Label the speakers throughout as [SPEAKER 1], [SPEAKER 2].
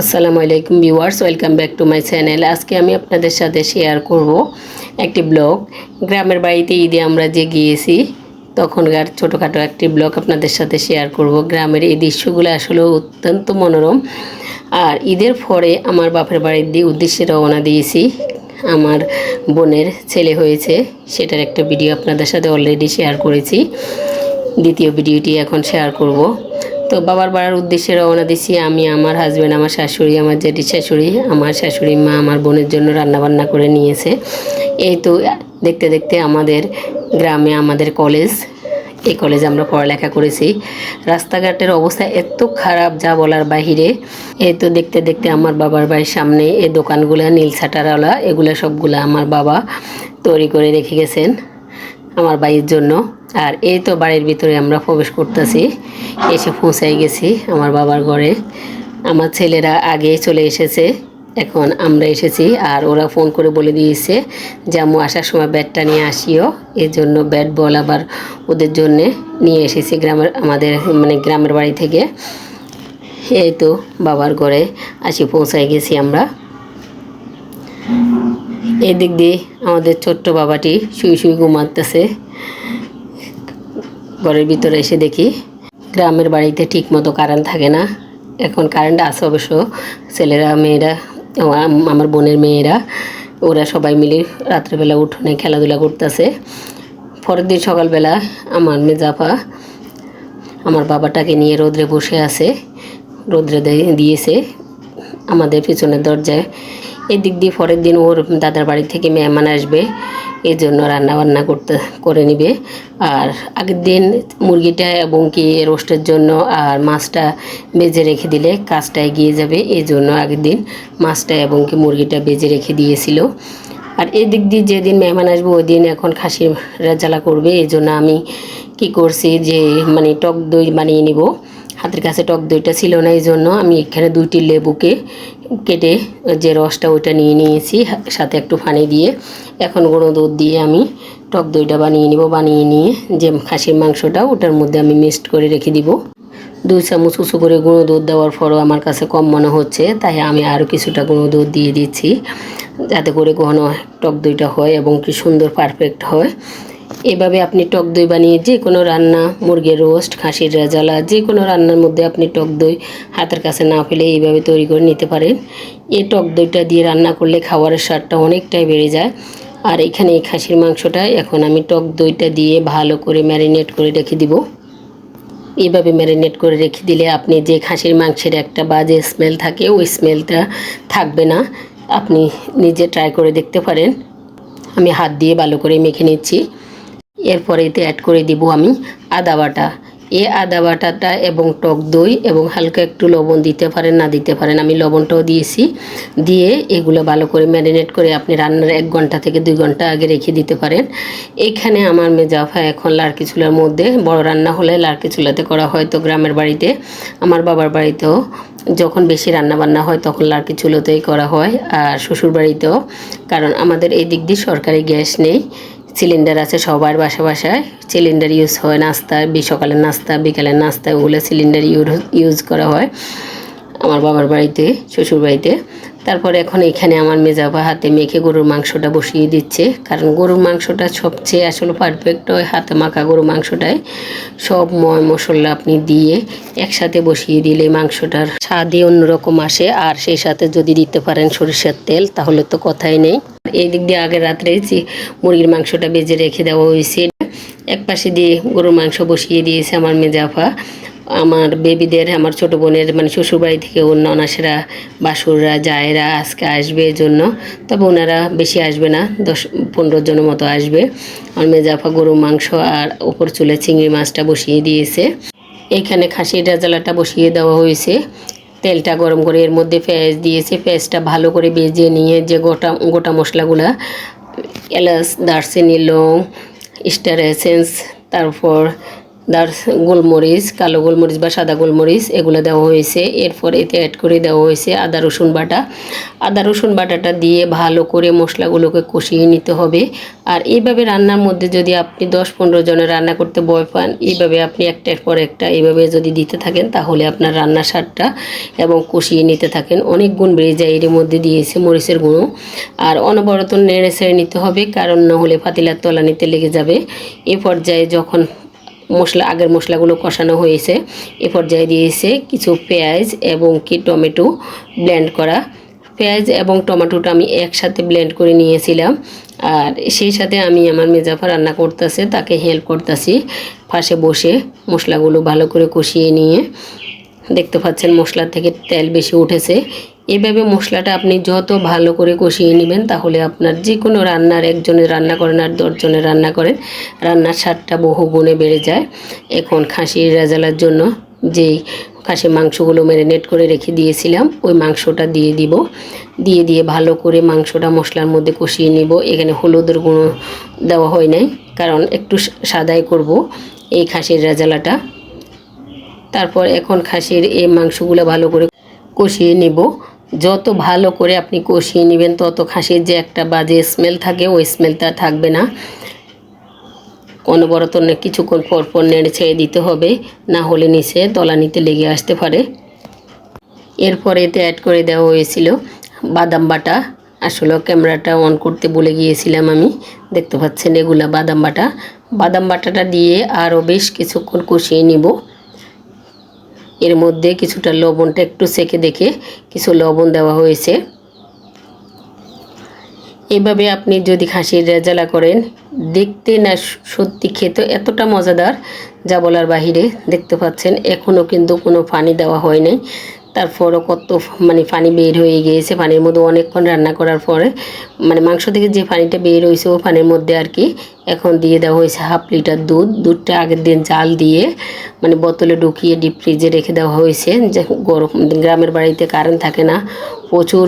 [SPEAKER 1] আসসালামু আলাইকুম viewers, welcome back to my channel. আজকে আমি আপনাদের সাথে শেয়ার করব একটি ব্লগ। গ্রামের বাড়িতে ঈদে আমরা যে গিয়েছি, তখনকার ছোটোখাটো একটি ব্লগ আপনাদের সাথে শেয়ার করব। গ্রামের এই দৃশ্যগুলো আসলে অত্যন্ত মনোরম। আর ঈদের পরে আমার বাপের বাড়ির দিয়ে উদ্দেশ্যে রওনা দিয়েছি। আমার বোনের ছেলে হয়েছে, সেটার একটা ভিডিও আপনাদের সাথে অলরেডি শেয়ার করেছি। দ্বিতীয় ভিডিওটি এখন শেয়ার করব। তো বাবার বাড়ার উদ্দেশ্যে রওনা দিছি। আমি, আমার হাজব্যান্ড আমার শাশুড়ি, আমার জেঠি শাশুড়ি, আমার শাশুড়ি মা, আমার বোনের জন্য রান্না বান্না করে নিয়েছে। এই তো দেখতে দেখতে আমাদের গ্রামে, আমাদের কলেজ এই কলেজে আমরা পড়ালেখা করেছি। রাস্তাঘাটের অবস্থা এত খারাপ যা বলার বাহিরে। এই তো দেখতে দেখতে আমার বাবার বাড়ির সামনে এই দোকানগুলো, নীল ছাটারওয়ালা, এগুলো সবগুলো আমার বাবা তৈরি করে রেখে গেছেন। আমার বাড়ির জন্য। আর এই তো বাড়ির ভিতরে আমরা প্রবেশ করতেছি। এসে পৌঁছাই গেছি আমার বাবার ঘরে। আমার ছেলেরা আগে চলে এসেছে, এখন আমরা এসেছি আর ওরা ফোন করে বলে দিয়েছে যে, আম্মু, আসার সময় ব্যাটটা নিয়ে আসিও। এর জন্য ব্যাট, বল আবার ওদের জন্যে নিয়ে এসেছি গ্রামের, আমাদের মানে গ্রামের বাড়ি থেকে। এই তো বাবার ঘরে আসি পৌঁছাই গেছি আমরা। এই দিক দিয়ে আমাদের ছোট্ট বাবাটি শুয়ে শুয়ে ঘুমাতেছে। ঘরের ভিতরে এসে দেখি গ্রামের বাড়িতে ঠিক মতো কারেন্ট থাকে না। এখন কারেন্ট আছে অবশ্য। ছেলেরা, মেয়েরা আমার বোনের মেয়েরা, ওরা সবাই মিলে রাত্রেবেলা উঠোনে খেলাধুলা করতেছে। পরের দিন সকালবেলা আমার মেজাফা আমার বাবাটাকে নিয়ে রোদ্রে বসে আছে। রোদ্রে দিয়ে- দিয়েছে। আমাদের পিছনের দরজায় এদিক দিয়ে পরের দিন ওর দাদার বাড়ি থেকে মেহমান আসবে এই জন্য রান্না বান্না করতে, করে নিবে। আর আগের দিন মুরগিটা এবং কি রোস্টের জন্য আর মাছটা বেজে রেখে দিলে কাজটা এগিয়ে যাবে এই জন্য আগের দিন মাছটা এবং কি মুরগিটা বেজে রেখে দিয়েছিল। আর এদিক দিয়ে যেদিন মেহমান আসবে, ওই দিন এখন খাসি রেজালা করবে এই জন্য আমি কি করছি যে মানে টক দই বানিয়ে নিব। হাতের কাছে টক দইটা ছিল না এই জন্য আমি এখানে দুইটি লেবুকে কেটে যে রসটা ওইটা নিয়ে নিয়েছি, সাথে একটু পানি দিয়ে। এখন গুঁড়ো দুধ দিয়ে আমি টক দইটা বানিয়ে নিব, বানিয়ে নিয়ে যে খাসির মাংসটা ওটার মধ্যে আমি মিক্সড করে রেখে দিব। দুই চামচ উঁচু করে গুঁড়ো দুধ দেওয়ার পরও আমার কাছে কম মনে হচ্ছে, তাই আমি আরও কিছুটা গুঁড়ো দুধ দিয়ে দিচ্ছি। যাতে করে ঘন টক দইটা হয় এবং কি সুন্দর পারফেক্ট হয়। এভাবে আপনি টক দই বানিয়ে যে কোনো রান্না, মুরগির রোস্ট, খাসির রেজালা, যে কোনো রান্নার মধ্যে আপনি টক দই হাতের কাছে না ফেলে এইভাবে তৈরি করে নিতে পারেন। এই টক দইটা দিয়ে রান্না করলে খাবারের স্বাদটা অনেকটাই বেড়ে যায়। আর এখানে এই খাসির মাংসটা এখন আমি টক দইটা দিয়ে ভালো করে ম্যারিনেট করে রেখে দিব। এইভাবে ম্যারিনেট করে রেখে দিলে আপনি যে খাসির মাংসের একটা বাজে স্মেল থাকে, ওই স্মেলটা থাকবে না। আপনি নিজে ট্রাই করে দেখতে পারেন। আমি হাত দিয়ে ভালো করে মেখে নিচ্ছি। এরপরে এতে অ্যাড করে দিব আমি আদা বাটা। এই আদা বাটাটা এবং টক দই এবং হালকা একটু লবণ দিতে পারেন, না দিতে পারেন, আমি লবণটাও দিয়েছি। দিয়ে এগুলো ভালো করে ম্যারিনেট করে আপনি রান্নার এক ঘণ্টা থেকে দুই ঘণ্টা আগে রেখে দিতে পারেন। এখানে আমার মেজাফা এখন লাড়কি চুলার মধ্যে, বড় রান্না হলে লাড়কি চুলাতে করা হয় তো গ্রামের বাড়িতে। আমার বাবার বাড়িতেও যখন বেশি রান্না বান্না হয় তখন লাড়কি চুলোতেই করা হয়, আর শ্বশুর বাড়িতেও কারণ আমাদের এই দিক দিয়ে সরকারি গ্যাস নেই সিলিন্ডার আছে সবার বাসা বাসায়। সিলিন্ডার ইউজ হয় নাস্তা সকালের নাস্তা, বিকালের নাস্তা ওগুলো সিলিন্ডার ইউজ করা হয়। আমার বাবার বাড়িতে শ্বশুর বাড়িতে তারপরে এখন এখানে আমার মেজাবা হাতে মেখে গরুর মাংসটা বসিয়ে দিচ্ছে। কারণ গরুর মাংসটা সবচেয়ে আসলে পারফেক্ট হয় হাতে মাখা গরুর মাংসটায়। সব ময় মশলা আপনি দিয়ে একসাথে বসিয়ে দিলে মাংসটার স্বাদই অন্যরকম আসে। আর সেই সাথে যদি দিতে পারেন সরিষার তেল, তাহলে তো কথাই নেই। এই দিক দিয়ে আগের রাত্রে মুরগির মাংসটা বেজে রেখে দেওয়া হয়েছে, এক পাশে দিয়ে গরুর মাংস বসিয়ে দিয়েছে আমার মেজাফা আমার বেবিদের, আমার ছোট বোনের মানে শ্বশুরবাড়ি থেকে অন্য অনাসেরা বাসুররা, জায়েরা আজকে আসবে এই জন্য তবে ওনারা বেশি আসবে না, দশ, পনেরো জনের মতো আসবে। আমার মেজাফা গরুর মাংস আর ওপর চুলে চিংড়ি মাছটা বসিয়ে দিয়েছে। এখানে খাসির রাজালাটা বসিয়ে দেওয়া হয়েছে। তেলটা গরম করে এর মধ্যে পেঁয়াজ দিয়েছে। পেঁয়াজটা ভালো করে বেজে নিয়ে যে গোটা গোটা মশলাগুলা, এলাচ, দারচিনি, লং, স্টার এসেন্স, তারপর দার গোলমরিচ, কালো গোলমরিচ বা সাদা গোলমরিচ, এগুলো দেওয়া হয়েছে। এরপর এতে অ্যাড করে দেওয়া হয়েছে আদা, রসুন বাটা। আদা, রসুন বাটাটা দিয়ে ভালো করে মশলাগুলোকে কষিয়ে নিতে হবে। আর এইভাবে রান্নার মধ্যে যদি আপনি দশ পনেরো জনের রান্না করতে ভয় পান, এইভাবে আপনি একটার পর একটা এইভাবে যদি দিতে থাকেন, তাহলে আপনার রান্নার স্বাদটা এবং কষিয়ে নিতে থাকেন। অনেক গুণ বেড়ে যায় এর মধ্যে দিয়েছে মরিচের গুঁড়ো। আর অনবরত নেড়ে ছেড়ে নিতে হবে, কারণ না হলে পাতিলার তলানিতে লেগে যাবে। এ পর্যায়ে যখন মশলা, আগের মশলাগুলো কষানো হয়েছে। এ পর্যায়ে দিয়েছে কিছু পেঁয়াজ এবং কি টমেটো ব্লেন্ড করা। পেঁয়াজ এবং টমেটোটা আমি একসাথে ব্লেন্ড করে নিয়েছিলাম। আর সেই সাথে আমি আমার মেজাফা রান্না করতেছে, তাকে হেল্প করতেছি পাশে বসে মশলাগুলো ভালো করে কষিয়ে নিয়ে। দেখতে পাচ্ছেন মশলা থেকে তেল বেশি উঠেছে। এভাবে মশলাটা আপনি যত ভালো করে কষিয়ে নেবেন, তাহলে আপনার যে কোনো রান্নার, একজনের রান্না করেন আর দশজনের রান্না করেন, রান্নার স্বাদটা বহু গুণে বেড়ে যায়। এখন খাসির রেজালার জন্য যেই খাসি মাংসগুলো ম্যারিনেট করে রেখে দিয়েছিলাম, ওই মাংসটা দিয়ে দিব। দিয়ে দিয়ে ভালো করে মাংসটা মশলার মধ্যে কষিয়ে নিব। এখানে হলুদের গুঁড়ো দেওয়া হয় নাই, কারণ একটু সাদাই করব এই খাসির রেজালাটা। তারপর এখন খাসির এই মাংসগুলো ভালো করে কষিয়ে নেব। যত ভালো করে আপনি কষিয়ে নেবেন, তত খাসির যে একটা বাজে স্মেল থাকে, ওই স্মেলটা থাকবে না। অনবরত কিছুক্ষণ পর পর নেড়ে ছেড়ে দিতে হবে, না হলে নিচে তলানিতে লেগে আসতে পারে। এরপর এতে অ্যাড করে দেওয়া হয়েছিল বাদাম বাটা। আসলে ক্যামেরাটা অন করতে বলে গিয়েছিলাম আমি। দেখতে পাচ্ছেন এগুলা বাদাম বাটা। বাদাম বাটাটা দিয়ে আরও বেশ কিছুক্ষণ কষিয়ে নিব। এর মধ্যে কিছুটা লবণটা একটু সেকে দেখে কিছু লবণ দেওয়া হয়েছে। এভাবে আপনি যদি খাসির রেজালা করেন, দেখতে না সত্যি খেতে এতটা মজাদার যা বলার বাহিরে দেখতে পাচ্ছেন এখনও কিন্তু কোনো পানি দেওয়া হয় নাই তারপরও কত মানে পানি বের হয়ে গিয়েছে, পানির মধ্যে অনেকক্ষণ রান্না করার পরে মানে মাংস থেকে যে পানিটা বের হয়েছে, ও পানির মধ্যে আর কি এখন দিয়ে দেওয়া হয়েছে হাফ লিটার দুধ। দুধটা আগের দিন জাল দিয়ে মানে বোতলে ঢুকিয়ে ডিপ ফ্রিজে রেখে দেওয়া হয়েছে। যে গরম, গ্রামের বাড়িতে কারেন্ট থাকে না, প্রচুর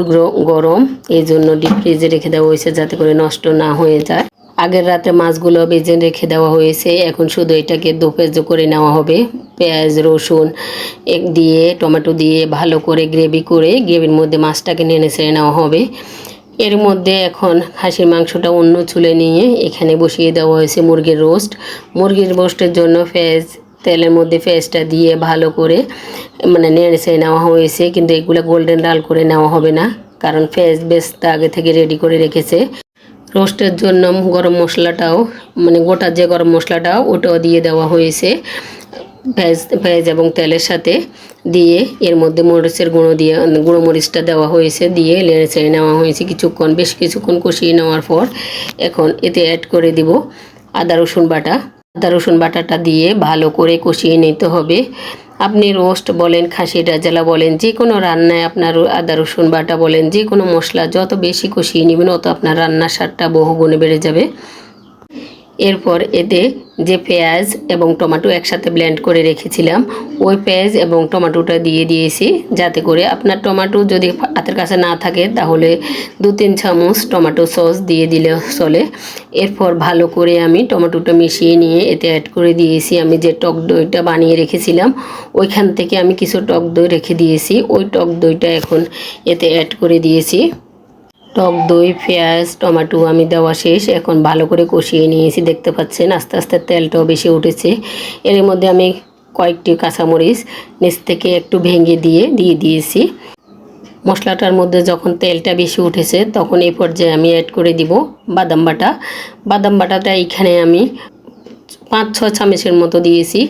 [SPEAKER 1] গরম, এই জন্য ডিপ ফ্রিজে রেখে দেওয়া হয়েছে যাতে করে নষ্ট না হয়ে যায়। আগের রাতে মাছগুলো বেজে রেখে দেওয়া হয়েছে। এখন শুধু এটাকে দোপেজ করে নেওয়া হবে। পেঁয়াজ, রসুন এক দিয়ে, টমেটো দিয়ে ভালো করে গ্রেভি করে গ্রেভির মধ্যে মাছটাকে নেড়ে ছেড়ে নেওয়া হবে। এর মধ্যে এখন খাসির মাংসটা অন্য চুলে নিয়ে এখানে বসিয়ে দেওয়া হয়েছে মুরগির রোস্ট। মুরগির রোস্টের জন্য পেঁয়াজ, তেলের মধ্যে পেঁয়াজটা দিয়ে ভালো করে মানে নেড়ে ছেড়ে নেওয়া হয়েছে। কিন্তু এগুলো গোল্ডেন লাল করে নেওয়া হবে না। কারণ পেঁয়াজ বেশটা আগে থেকে রেডি করে রেখেছে। রোস্টের জন্য গরম মশলাটাও মানে গোটা যে গরম মশলাটাও, ওটাও দিয়ে দেওয়া হয়েছে। ভেজ ভেজ এবং তেলের সাথে দিয়ে এর মধ্যে মরিচের গুঁড়ো দিয়ে, গুঁড়ো মরিচটা দেওয়া হয়েছে, দিয়ে লেড়ে নেওয়া হয়েছে কিছুক্ষণ, বেশ কিছুক্ষণ কষিয়ে নেওয়ার পর এখন এতে অ্যাড করে দিব আদা রসুন বাটা। আদা রসুন বাটাটা দিয়ে ভালো করে কষিয়ে নিতে হবে। আপনি রোস্ট বলেন, খাসি, ডাজালা বলেন, যে কোনো রান্নায় আপনার আদা, রসুন বাটা বলেন, যে কোনো মশলা, যত বেশি কষিয়ে নেবেন, অত আপনার রান্নার স্বাদটা বহু গুণে বেড়ে যাবে। এরপর এতে যে পেঁয়াজ এবং টমেটো একসাথে ব্লেন্ড করে রেখেছিলাম, ওই পেঁয়াজ এবং টমেটোটা দিয়ে দিয়েছি যাতে করে আপনার টমেটো যদি হাতের কাছে না থাকে তাহলে দু তিন চামচ টমেটো সস দিয়ে দিলে চলে। এরপর ভালো করে আমি টমেটোটা মিশিয়ে নিয়ে এতে অ্যাড করে দিয়েছি। আমি যে টক দইটা বানিয়ে রেখেছিলাম, ওইখান থেকে আমি কিছু টক দই রেখে দিয়েছি। ওই টক দইটা এখন এতে অ্যাড করে দিয়েছি। টক দই, পেঁয়াজ, টমেটো আমি দেওয়া শেষ। এখন ভালো করে কষিয়ে নিয়েছি, দেখতে পাচ্ছেন? আস্তে আস্তে তেলটাও বেশি উঠেছে। এর মধ্যে আমি কয়েকটি কাঁচামরিচ, নিচ থেকে একটু ভেঙে দিয়ে দিয়ে দিয়েছি। মশলাটার মধ্যে যখন তেলটা বেশি উঠেছে, তখন এই পর্যায়ে আমি অ্যাড করে দিব বাদাম বাটা। বাদাম বাটাটা এইখানে আমি পাঁচ ছ চামচের মতো দিয়েছি।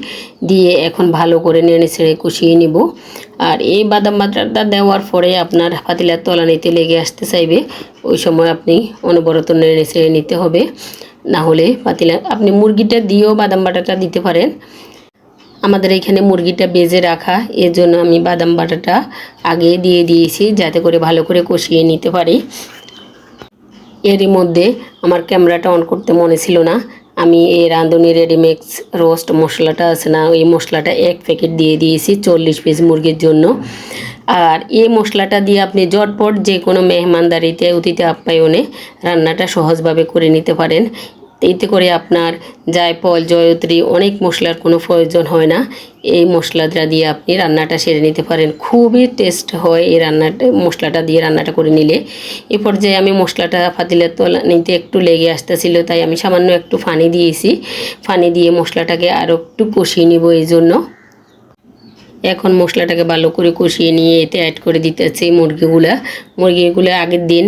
[SPEAKER 1] দিয়ে এখন ভালো করে নেড়ে ছেড়ে কষিয়ে নিব। আর এই বাদাম বাটাটা দেওয়ার পরে আপনার পাতিলার তলানিতে লেগে আসতে চাইবে, ওই সময় আপনি অনবরত নেড়ে ছেড়ে নিতে হবে। না হলে পাতিলা আপনি মুরগিটা দিয়েও বাদাম বাটাটা দিতে পারেন। আমাদের এখানে মুরগিটা বেজে রাখা এর জন্য আমি বাদাম বাটাটা আগে দিয়ে দিয়েছি, যাতে করে ভালো করে কষিয়ে নিতে পারি। এরই মধ্যে আমার ক্যামেরাটা অন করতে মনে ছিল না আমি এই রাঁধুনি রেডিমেক্স রোস্ট মশলাটা আছে না, ওই মশলাটা এক প্যাকেট দিয়ে দিয়েছি চল্লিশ পিস মুরগির জন্য। আর এই মশলাটা দিয়ে আপনি জটপট যে কোনো মেহমানদারিতে অতিথি আপ্যায়নে রান্নাটা সহজভাবে করে নিতে পারেন। এতে করে আপনার জায়ফল, জয়ত্রী, অনেক মশলার কোনো প্রয়োজন হয় না। এই মশলাটা দিয়ে আপনি রান্নাটা সেরে নিতে পারেন। খুবই টেস্ট হয় এই রান্নাটা মশলাটা দিয়ে রান্নাটা করে নিলে। এ পর্যায়ে আমি মশলাটা ফাতিলের তলা নিতে একটু লেগে আসতেছিল, তাই আমি সামান্য একটু ফানি দিয়েছি। ফানি দিয়ে মশলাটাকে আরও একটু কষিয়ে নিব এই জন্য এখন মশলাটাকে ভালো করে কষিয়ে নিয়ে এতে অ্যাড করে দিতেছি মুরগিগুলা। মুরগিগুলো আগের দিন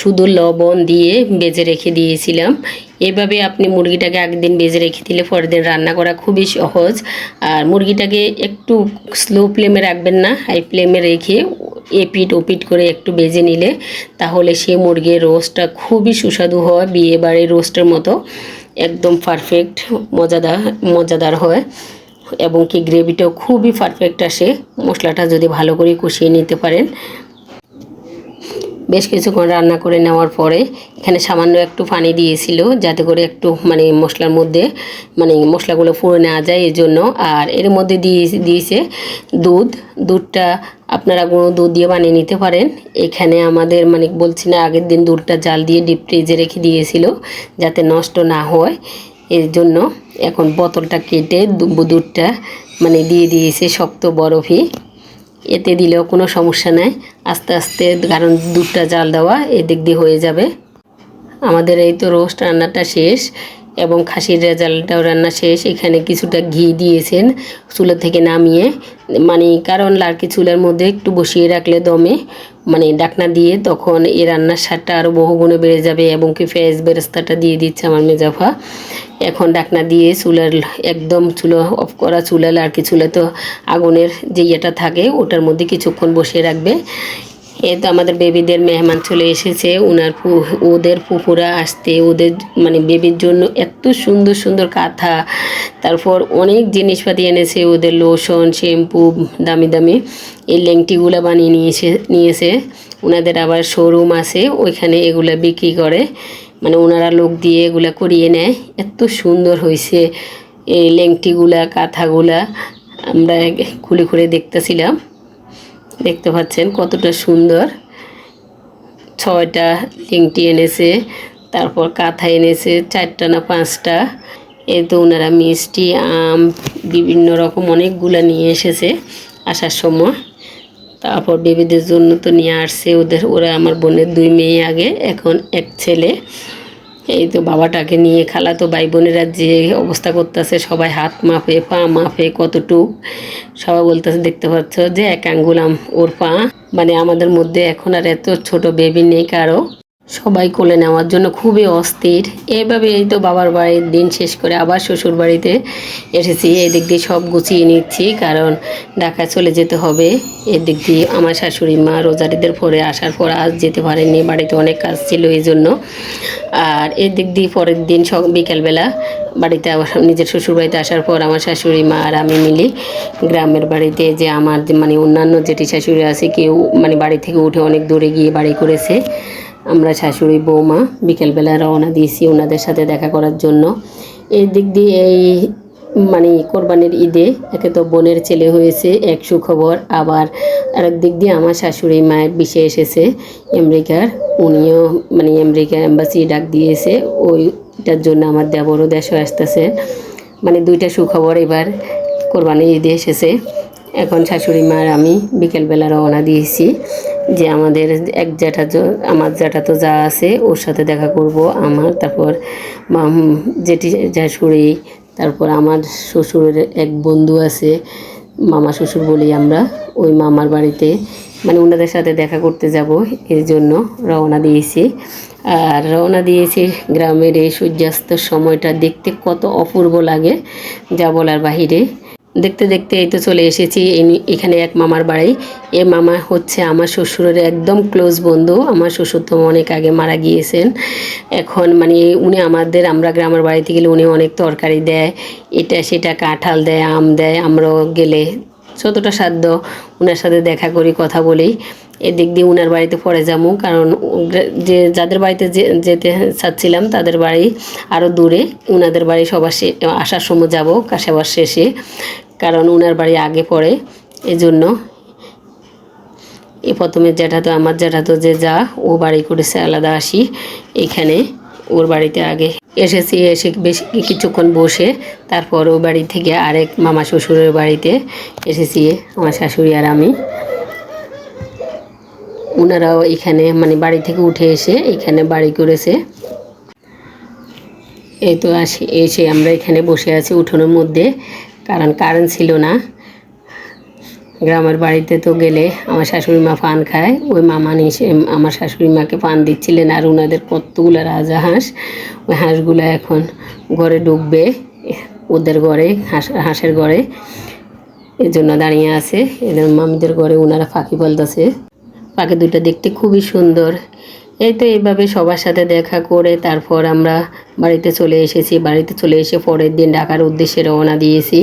[SPEAKER 1] শুধু লবণ দিয়ে বেজে রেখে দিয়েছিলাম। এভাবে আপনি মুরগিটাকে একদিন বেজে রেখে দিলে পরের দিন রান্না করা খুবই সহজ। আর মুরগিটাকে একটু স্লো ফ্লেমে রাখবেন না হাই ফ্লেমে রেখে এপিট ওপিট করে একটু বেজে নিলে তাহলে সে মুরগির রোস্টটা খুবই সুস্বাদু হয়, বিয়ে বাড়ির রোস্টের মতো। একদম পারফেক্ট মজাদার মজাদার হয়। এবং কি গ্রেভিটাও খুবই পারফেক্ট আসে। মশলাটা যদি ভালো করে কষিয়ে নিতে পারেন বেশ কিছুক্ষণ রান্না করে নেওয়ার পরে এখানে সামান্য একটু পানি দিয়েছিল যাতে করে একটু মানে মশলার মধ্যে মানে মশলাগুলো পুড়ে নেওয়া যায় এই জন্য আর এর মধ্যে দিয়ে দিয়েছে দুধ। দুধটা আপনারা গুঁড়ো দুধ দিয়ে বানিয়ে নিতে পারেন। এখানে আমাদের মানে বলছি না আগের দিন দুধটা জাল দিয়ে ডিপ ফ্রিজে রেখে দিয়েছিল যাতে নষ্ট না হয়। এর জন্য এখন বোতলটা কেটে দুধটা মানে দিয়ে দিয়েছে শক্ত বরফি। এতে দিলেও কোনো সমস্যা নাই। আস্তে আস্তে কারণ দুধটা জাল দেওয়া এদিক দিয়ে হয়ে যাবে। আমাদের এই তো রোস্ট রান্নাটা শেষ। এবং খাসির রেজাল্টটাও রান্না শেষ। এখানে কিছুটা ঘি দিয়েছেন চুলা থেকে নামিয়ে। মানে কারণ লাড়কি চুলার মধ্যে একটু বসিয়ে রাখলে দমে মানে ডাকনা দিয়ে তখন এই রান্নার স্বাদটা আরও বহুগুণে বেড়ে যাবে এবং কি ফেস বেরেস্তাটা দিয়ে দিচ্ছে আমার মেজাফা। এখন ডাকনা দিয়ে চুলার একদম চুলো অফ করা চুলা লাড়কি চুলা তো আগুনের যে ইয়েটা থাকে, ওটার মধ্যে কিছুক্ষণ বসিয়ে রাখবে। এই তো আমাদের বেবিদের মেহমান চলে এসেছে। ওনার ওদের পুকুরা আসতে, ওদের মানে বেবির জন্য এত সুন্দর সুন্দর কাঁথা। তারপর অনেক জিনিসপাতি এনেছে, ওদের লোশন, শ্যাম্পু, দামি দামি। এই লেংটিগুলো বানিয়ে নিয়েছে নিয়েছে। ওনাদের আবার শোরুম আছে, ওইখানে এগুলা বিক্রি করে। মানে ওনারা লোক দিয়ে এগুলা করিয়ে নেয়। এত সুন্দর হয়েছে এই লেংটিগুলা, কাঁথাগুলা। আমরা খুলে খুলে দেখতেছিলাম। দেখতে পাচ্ছেন কতটা সুন্দর। ছয়টা লিংটি এনেছে, তারপর কাঁথা এনেছে, চারটা না পাঁচটা। এ তো ওনারা মিষ্টি, আম, বিভিন্ন রকম অনেকগুলো নিয়ে এসেছে আসার সময়। তারপর বেবিদের জন্য তো নিয়ে আসছে ওদের, ওরা আমার বোনের দুই মেয়ে আগে, এখন এক ছেলে। এই তো বাবাটাকে নিয়ে খালা তো ভাই বোনেরা যে অবস্থা করতেছে, সবাই হাত মাপে, পা মাফে কতটুক। সবাই বলতেছে, দেখতে পাচ্ছ যে এক আঙ্গুলাম ওর পা। মানে আমাদের মধ্যে এখন আর এত ছোট বেবি নেই কারও। সবাই কোলে নেওয়ার জন্য খুবই অস্থির। এইভাবে এই তো বাবার বাড়ির দিন শেষ করে আবার শ্বশুর বাড়িতে এসেছি। এদিক দিয়ে সব গুছিয়ে নিচ্ছি, কারণ ঢাকা চলে যেতে হবে। এদিক দিয়ে আমার শাশুড়ি মা রোজারিদের পরে আসার পর আজ যেতে পারেননি, বাড়িতে অনেক কাজ ছিল এই জন্য। আর এদিক দিয়ে পরের দিন সব বিকেলবেলা বাড়িতে আবার নিজের শ্বশুর বাড়িতে আসার পর আমার শাশুড়ি মা আর আমি মিলি গ্রামের বাড়িতে যে আমার মানে অন্যান্য যেটি শাশুড়ি আছে, কেউ মানে বাড়ি থেকে উঠে অনেক দূরে গিয়ে বাড়ি করেছে। আমরা শাশুড়ি, বৌমা বিকেলবেলা রওনা দিয়েছি ওনাদের সাথে দেখা করার জন্য। এই দিক দিয়ে এই মানে কোরবানির ঈদে একে তো বোনের ছেলে হয়েছে, এক সুখবর। আবার আরেক দিক দিয়ে আমার শাশুড়ি মায়ের বিষে এসেছে, আমেরিকার। উনিও মানে আমেরিকা এম্বাসি ডাক দিয়েছে, ওইটার জন্য আমার দেবরও দেশে আসতেছে। মানে দুইটা সুখবর এবার কোরবানির ঈদে এসেছে। এখন শাশুড়ি মার আমি বিকেলবেলা রওনা দিয়েছি। যে আমাদের এক জ্যাঠা আমার জ্যাঠা তো যা আছে ওর সাথে দেখা করব, আমার, তারপর জেঠি শাশুড়ি তারপর আমার শ্বশুরের এক বন্ধু আছে, মামা শ্বশুর বলি আমরা, ওই মামার বাড়িতে। মানে ওনাদের সাথে দেখা করতে যাব, এর জন্য রওনা দিয়েছি। আর রওনা দিয়েছি গ্রামের এই সূর্যাস্তের সময়টা দেখতে কত অপূর্ব লাগে, যা বলার বাহিরে। দেখতে দেখতে এই তো চলে এসেছি। এখানে এক মামার বাড়ি। এ মামা হচ্ছে আমার শ্বশুরের একদম ক্লোজ বন্ধু। আমার শ্বশুর তো অনেক আগে মারা গিয়েছেন। এখন মানে উনি আমাদের, আমরা গ্রামের বাড়িতে গেলে উনি অনেক তরকারি দেয়। এটা সেটা কাঁঠাল দেয়, আম দেয়, আমরাও গেলে যতটা সাধ্য ওনার সাথে দেখা করি, কথা বলি। এদিক দিয়ে উনার বাড়িতে পরে যাব। কারণ যে, যাদের বাড়িতে যেতে চাচ্ছিলাম তাদের বাড়ি আরও দূরে। উনাদের বাড়ি সবার আসার সময় যাব কাশাবার শেষে। কারণ উনার বাড়ি আগে পড়ে। এজন্য এ প্রথমে জ্যাঠা তো আমার জ্যাঠা তো যে যা, ও বাড়ি করেছে আলাদা আসি এখানে, ওর বাড়িতে আগে এসেছি, এসে বেশ কিছুক্ষণ বসে। তারপর ও বাড়ি থেকে আরেক মামা শ্বশুরের বাড়িতে এসেছি, আমার শাশুড়ি আর আমি। ওনারাও এখানে মানে বাড়ি থেকে উঠে এসে এখানে বাড়ি করেছে। এই তো আসি, এসে আমরা এখানে বসে আছি উঠোনের মধ্যে, কারণ কারেন্ট ছিল না। গ্রামের বাড়িতে তো গেলে আমার শাশুড়ি মা পান খায়, ওই মামা এসে আমার শাশুড়ি মাকে পান দিচ্ছিলেন আর ওনাদের কতগুলো রাজা হাঁস, ওই হাঁসগুলো এখন ঘরে ঢুকবে, ওদের ঘরে, হাঁস, হাঁসের ঘরে। এর জন্য দাঁড়িয়ে আছে, এদের মামিদের ঘরে ওনারা ফাঁকি বলতেছে পাখি দুটো দেখতে খুবই সুন্দর। এই তো এইভাবে সবার সাথে দেখা করে তারপর আমরা বাড়িতে চলে এসেছি। বাড়িতে চলে এসে পরের দিন ঢাকার উদ্দেশ্যে রওনা দিয়েছি।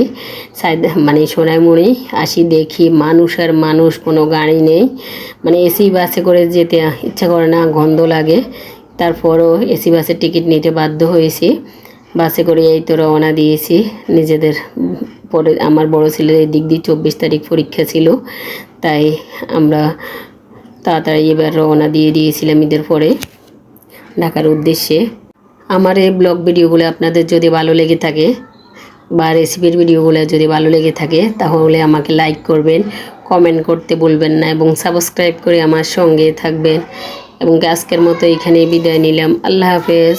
[SPEAKER 1] সাইড মানে সোনাইমুড়ি আসি দেখি, মানুষ আর মানুষ, কোনো গাড়ি নেই। মানে এসি বাসে করে যেতে ইচ্ছা করে না, গন্ধ লাগে। তারপরও এসি বাসের টিকিট নিতে বাধ্য হয়েছি। বাসে করে এই তো রওনা দিয়েছি। নিজেদের পরে, আমার বড় ছেলের এই দিক দিয়ে চব্বিশ তারিখ পরীক্ষা ছিল। তাই আমরা তাড়াতাড়ি এবার রওনা দিয়ে দিয়েছিলাম ঈদের পরে ঢাকার উদ্দেশ্যে। আমার এই ব্লগ ভিডিওগুলো আপনাদের যদি ভালো লেগে থাকে বা রেসিপির ভিডিওগুলো যদি ভালো লেগে থাকে, তাহলে আমাকে লাইক করবেন, কমেন্ট করতে বলবেন না এবং সাবস্ক্রাইব করে আমার সঙ্গে থাকবেন। এবং আজকের মতো এখানে বিদায় নিলাম। আল্লাহ হাফেজ।